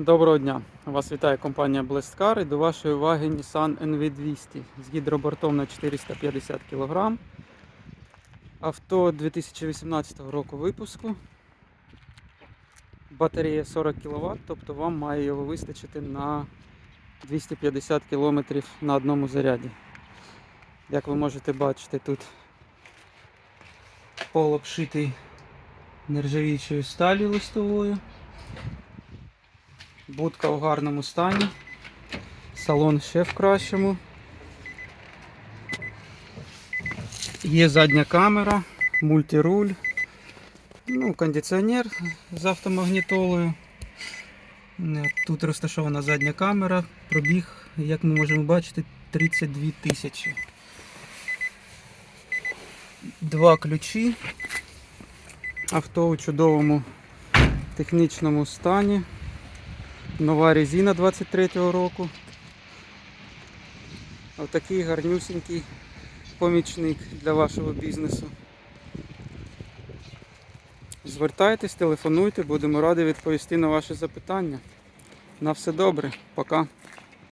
Доброго дня! Вас вітає компанія Blestcar і до вашої уваги Nissan NV200 з гідробортом на 450 кг. Авто 2018 року випуску. Батарея 40 кВт, тобто вам має його вистачити на 250 км на одному заряді. Як ви можете бачити, тут пол обшитий нержавіючою сталі листовою. Будка у гарному стані. Салон ще в кращому. Є задня камера, мультируль, ну, кондиціонер з автомагнітолою. Е, Тут розташована задня камера, пробіг, як ми можемо бачити, 32 тисячі. Два ключі. Авто у чудовому технічному стані. Нова резина 23-го року. Отакий гарнюсінький помічник для вашого бізнесу. Звертайтесь, телефонуйте, будемо раді відповісти на ваші запитання. На все добре, пока.